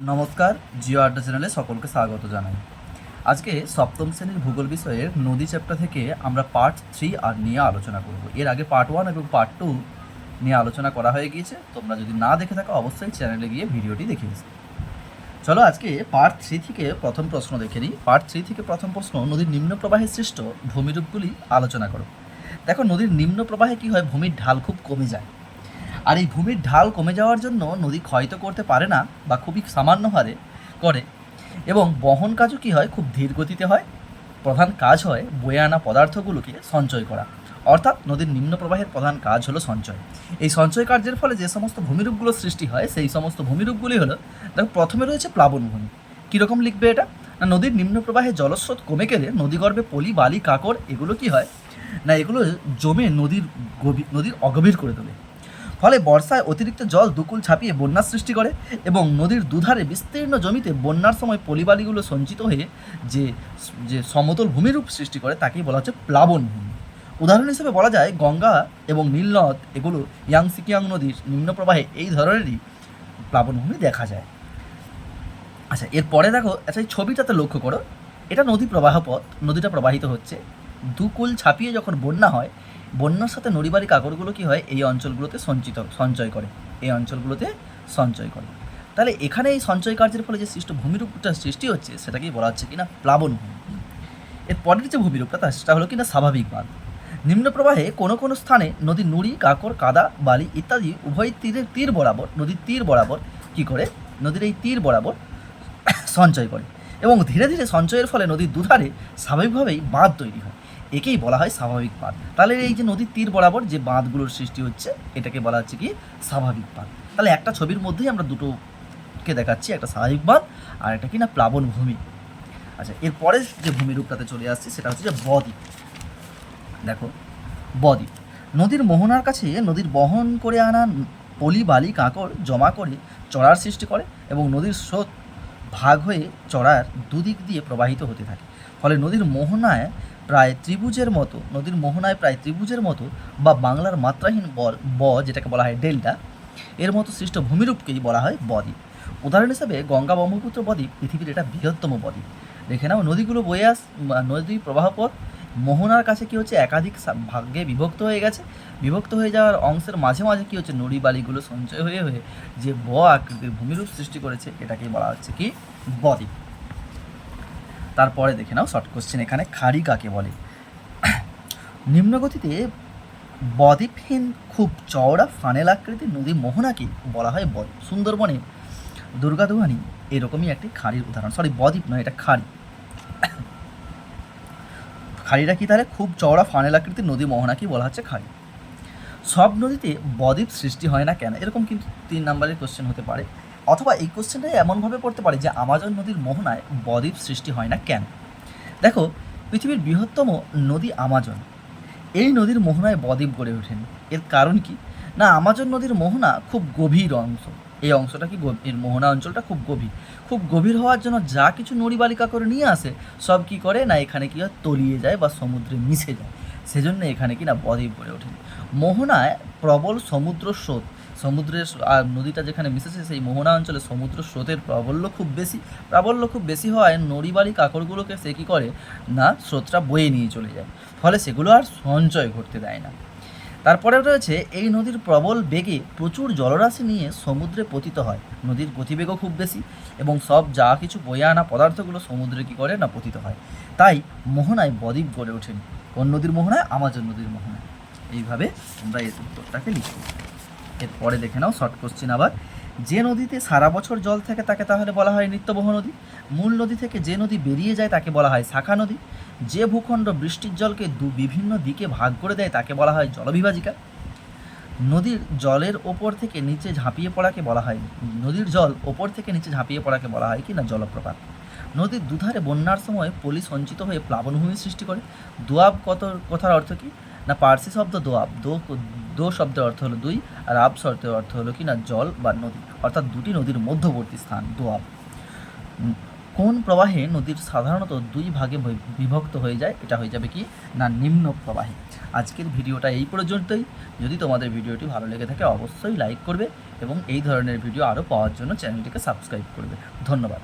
নমস্কার, জিও আড্ডা চ্যানেলে সকলকে স্বাগত জানাই। আজকে সপ্তম শ্রেণির ভূগোল বিষয়ের নদী চ্যাপ্টার থেকে আমরা পার্ট থ্রি আর নিয়ে আলোচনা করব। এর আগে পার্ট ওয়ান এবং পার্ট টু নিয়ে আলোচনা করা হয়ে গিয়েছে। তোমরা যদি না দেখে থাকো, অবশ্যই চ্যানেলে গিয়ে ভিডিওটি দেখে এসো চলো আজকে পার্ট থ্রি থেকে প্রথম প্রশ্ন দেখে নিই। পার্ট থ্রি থেকে প্রথম প্রশ্ন, নদীর নিম্ন প্রবাহে সৃষ্ট ভূমিরূপগুলি আলোচনা করো। দেখো, নদীর নিম্ন প্রবাহে কী হয়? ভূমির ঢাল খুব কমে যায়। আর এই ভূমির ঢাল কমে যাওয়ার জন্য নদী ক্ষয় তো করতে পারে না বা খুবই সামান্য হারে করে। এবং বহন কাজও কী হয়? খুব ধীর গতিতে হয়। প্রধান কাজ হয় বয়ে আনা পদার্থগুলোকে সঞ্চয় করা। অর্থাৎ নদীর নিম্ন প্রবাহের প্রধান কাজ হলো সঞ্চয়। এই সঞ্চয় কার্যের ফলে যে সমস্ত ভূমিরূপগুলো সৃষ্টি হয়, সেই সমস্ত ভূমিরূপগুলি হলো, দেখো, প্রথমে রয়েছে প্লাবনভূমি। কীরকম লিখবে এটা? না, নদীর নিম্ন প্রবাহে জলস্রোত কমে গেলে নদীগর্ভে পলি, বালি কাকড় এগুলো কি হয়? না, এগুলো জমে নদীর গভীর, নদীর অগভীর করে তোলে। ফলে বর্ষায় অতিরিক্ত জল দুকুল ছাপিয়ে বন্যার সৃষ্টি করে এবং নদীর দুধারে বিস্তীর্ণ জমিতে বন্যার সময় পলিবালিগুলো সঞ্চিত হয়ে যে যে সমতল ভূমিরূপ সৃষ্টি করে তাকেই বলা হচ্ছে প্লাবন ভূমি। উদাহরণ হিসেবে বলা যায়, গঙ্গা এবং নীলনদ এগুলো ইয়াংসিকিয়াং নদীর নিম্ন প্রবাহে এই ধরনেরই প্লাবনভূমি দেখা যায়। আচ্ছা এরপরে দেখো আচ্ছা এই ছবিটাতে লক্ষ্য করো। এটা নদী প্রবাহ পথ, নদীটা প্রবাহিত হচ্ছে। দুকুল ছাপিয়ে যখন বন্যা হয় বন্যার সাথে নড়িবাড়ি কাকড়গুলো কি হয়? এই অঞ্চলগুলোতে সঞ্চিত, সঞ্চয় করে। এই অঞ্চলগুলোতে সঞ্চয় করে। তাহলে এখানে এই সঞ্চয় কার্যের ফলে যে সৃষ্ট ভূমিরূপটা সৃষ্টি হচ্ছে, সেটাকেই বলা হচ্ছে কিনা? প্লাবন ভূমি। এর পরের যে ভূমিরূপটা, তা সেটা হলো কিনা? স্বাভাবিক বাঁধ। নিম্ন প্রবাহে কোনো কোনো স্থানে নদীর নুড়ি, কাকর, কাদা, বালি ইত্যাদি উভয় তীরের তীর বরাবর, নদীর তীর বরাবর কি করে? নদীর এই তীর বরাবর সঞ্চয় করে। এবং ধীরে ধীরে সঞ্চয়ের ফলে নদীর দুধারে স্বাভাবিকভাবেই বাঁধ তৈরি হয়। একেই বলা হয় স্বাভাবিক বাঁধ। তাহলে এই যে নদীর তীর বরাবর যে বাঁধগুলোর সৃষ্টি হচ্ছে, এটাকে বলা হচ্ছে কি? স্বাভাবিক বাঁধ। তাহলে একটা ছবির মধ্যেই আমরা দুটোকে দেখাচ্ছি, একটা স্বাভাবিক বাঁধ আর একটা কি না প্লাবন ভূমি। আচ্ছা এরপরে যে ভূমিরূপটাতে চলে আসছি, সেটা হচ্ছে যে বদ্বীপ। দেখো, বদ্বীপ। নদীর মোহনার কাছে নদীর বহন করে আনা পলি বালি, কাঁকড় জমা করে চড়ার সৃষ্টি করে এবং নদীর স্রোত ভাগ হয়ে চড়ার দুদিক দিয়ে প্রবাহিত হতে থাকে। ফলে নদীর মোহনায় প্রায় ত্রিভুজের মতো, নদীর মোহনায় প্রায় ত্রিভুজের মতো বা বাংলার মাত্রাহীন বল, ব যেটাকে বলা হয় ডেল্টা, এর মতো সৃষ্ট ভূমিরূপকেই বলা হয় বদ্বীপ। উদাহরণ হিসেবে গঙ্গা ব্রহ্মপুত্র বদ্বীপ পৃথিবীর এটা বৃহত্তম বদ্বীপ। দেখে নাও, নদীগুলো বয়ে আস, নদী প্রবাহ পথ মোহনার কাছে কি হচ্ছে একাধিক ভাগ্যে বিভক্ত হয়ে গেছে? বিভক্ত হয়ে যাওয়ার অংশের মাঝে মাঝে কি হচ্ছে? নড়ি বালিগুলো সঞ্চয় হয়ে হয়ে যে ব আকৃতির ভূমিরূপ সৃষ্টি করেছে, এটাকেই বলা হচ্ছে কি? বদ্বীপ। তারপরে দেখে নাও শর্ট কোশ্চেন এখানে খাড়ি কাকে বলে? নিম্নগতিতে বদ্বীপহীন খুব চওড়া ফানেল আকৃতির নদী মোহনাকে বলা হয় বদ্বীপ। সুন্দরবনে দুর্গাদুহানি এরকমই একটি খাড়ির উদাহরণ। সরি বদ্বীপ নয়, এটা খাড়ি। খাড়িটা কি তাহলে? খুব চওড়া ফানেল আকৃতির নদী মোহনাকেই বলা হচ্ছে খাড়ি সব নদীতে বদ্বীপ সৃষ্টি হয় না কেন? এরকম কিন্তু তিন নম্বরের কোশ্চেন হতে পারে। অথবা এই কোশ্চেনটাই এমনভাবে পড়তে পারে যে আমাজন নদীর মোহনায় বদ্বীপ সৃষ্টি হয় না কেন? দেখো, পৃথিবীর বৃহত্তম নদী আমাজন। এই নদীর মোহনায় বদ্বীপ গড়ে ওঠেন। এর কারণ কি? না, আমাজন নদীর মোহনা খুব গভীর অংশ। এই অংশটা কি গভ- এর মোহনা অঞ্চলটা খুব গভীর। খুব গভীর হওয়ার জন্য যা কিছু নড়ি বালিকা করে নিয়ে আসে, সব কি করে? না, এখানে কি হয়? তলিয়ে যায় বা সমুদ্রে মিশে যায়। সেজন্য এখানে কি না বদ্বীপ গড়ে ওঠেন মোহনায় প্রবল সমুদ্র স্রোত। সমুদ্রের আর নদীটা যেখানে মিশেছে, সেই মোহনা অঞ্চলে সমুদ্র স্রোতের প্রাবল্য খুব বেশি। প্রাবল্য খুব বেশি হওয়ায় নড়িবালি কাকড়গুলোকে সে কী করে? না, স্রোতটা বয়ে নিয়ে চলে যায়। ফলে সেগুলো আর সঞ্চয় ঘটতে দেয় না। তারপরে রয়েছে, এই নদীর প্রবল বেগে প্রচুর জলরাশি নিয়ে সমুদ্রে পতিত হয়। নদীর গতিবেগও খুব বেশি এবং সব যা কিছু বয়ে আনা পদার্থগুলো সমুদ্রে কী করে না পতিত হয়। তাই মোহনায় বদ্বীপ গড়ে ওঠেনি। কোন নদীর মোহনায়? আমাজন নদীর মোহনায়। এইভাবে আমরা এই উত্তরটাকে লিখি। এরপরে দেখে নাও শর্ট কোশ্চেন আবার। যে নদীতে সারা বছর জল থাকে তাকে তাহলে বলা হয় নিত্যবহ নদী, মূল নদী থেকে যে নদী বেরিয়ে যায় তাকে বলা হয় শাখা নদী, যে ভূখণ্ড বৃষ্টির জলকে দু বিভিন্ন দিকে ভাগ করে দেয় তাকে বলা হয় জলবিভাজিকা। নদীর জলের ওপর থেকে নিচে ঝাঁপিয়ে পড়াকে বলা হয়, নদীর জল ওপর থেকে নিচে ঝাঁপিয়ে পড়াকে বলা হয় কি না জলপ্রপাত। নদীর দুধারে বন্যার সময় পলি সঞ্চিত হয়ে প্লাবনভূমি সৃষ্টি করে। দোয়াব কত কথার অর্থ কি? না পার্সি শব্দ দোয়াব দো শব্দের অর্থ হলো দুই, আর আব শব্দের অর্থ হলো কি না, জল বা নদী, অর্থাৎ দুটি নদীর মধ্যবর্তী স্থান দোয়াব কোন প্রবাহে নদীর সাধারণত দুই ভাগে বিভক্ত হয়ে যায়, এটা হয়ে যাবে কি না, নিম্ন প্রবাহে? আজকের ভিডিওটা এই পর্যন্তই। যদি তোমাদের ভিডিওটি ভালো লেগে থাকে, অবশ্যই লাইক করবে এবং এই ধরনের ভিডিও আরও পাওয়ার জন্য চ্যানেলটিকে সাবস্ক্রাইব করবে। ধন্যবাদ।